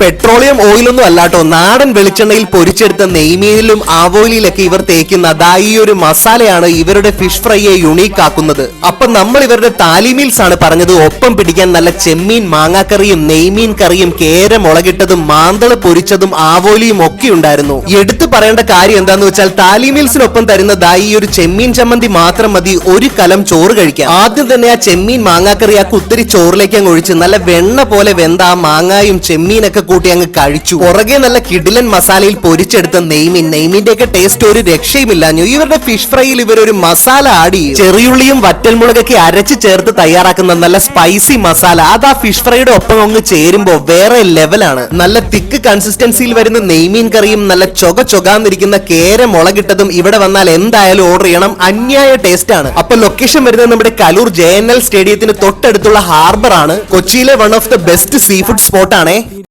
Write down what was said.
Petroleum ഓയിലൊന്നും അല്ലാട്ടോ നാടൻ വെളിച്ചെണ്ണയിൽ പൊരിച്ചെടുത്ത നെയ്മീനിലും ആവോയിലൊക്കെ ഇവർ തേക്കുന്ന ഈ ഒരു മസാലയാണ് ഇവരുടെ ഫിഷ് ഫ്രൈയെ യുണീക്ക് ആക്കുന്നത്. അപ്പൊ നമ്മൾ ഇവരുടെ താലി മീൽസ് ആണ് പറഞ്ഞത് ഒപ്പം പിടിക്കാൻ നല്ല ചെമ്മീൻ മാങ്ങാക്കറിയും നെയ്മീൻ കറിയും കേര മുളകിട്ടതും മാന്തൾ പൊരിച്ചതും ആവോലിയും ഒക്കെ ഉണ്ടായിരുന്നു. എടുത്തു പറയേണ്ട കാര്യം എന്താന്ന് വെച്ചാൽ താലി മീൽസിനൊപ്പം ഈ ഒരു ചെമ്മീൻ ചമ്മന്തി മാത്രം മതി ഒരു കലം ചോറ് കഴിക്കാം. ആദ്യം തന്നെ ആ ചെമ്മീൻ മാങ്ങാക്കറി ആ കുത്തിരി ചോറിലേക്ക് അങ്ങ് ഒഴിച്ച് നല്ല വെണ്ണ പോലെ വെന്ത ആ മാങ്ങായും ചെമ്മീനൊക്കെ കൂട്ടി അങ്ങ് കഴിച്ചു. പുറകെ നല്ല കിടിലൻ മസാലയിൽ പൊരിച്ചെടുത്ത നെയ്മീൻ. നെയ്മീന്റെ ഒക്കെ ടേസ്റ്റ് ഒരു രക്ഷയുമില്ലാഞ്ഞു ഇവരുടെ ഫിഷ് ഫ്രൈയിൽ ഇവർ ഒരു മസാല ആടി ചെറിയുള്ളിയും വറ്റൽമുളകൊക്കെ അരച്ച് ചേർത്ത് തയ്യാറാക്കുന്ന നല്ല സ്പൈസി മസാല. അത് ആ ഫിഷ് ഫ്രൈയുടെ ഒപ്പം അങ്ങ് ചേരുമ്പോ വേറെ ലെവലാണ് നല്ല തിക്ക് കൺസിസ്റ്റൻസിയിൽ വരുന്ന നെയ്മീൻ കറിയും നല്ല ചൊക ചൊകാന്നിരിക്കുന്ന കേര മുളകിട്ടതും ഇവിടെ വന്നാൽ എന്തായാലും ഓർഡർ ചെയ്യണം. അന്യായ ടേസ്റ്റ് ആണ്. അപ്പൊ ലൊക്കേഷൻ വരുന്നത് നമ്മുടെ കലൂർ ജെ എൻ എൽ സ്റ്റേഡിയത്തിന് തൊട്ടടുത്തുള്ള ഹാർബർ ആണ്. കൊച്ചിയിലെ one of the best seafood spot ആണേ.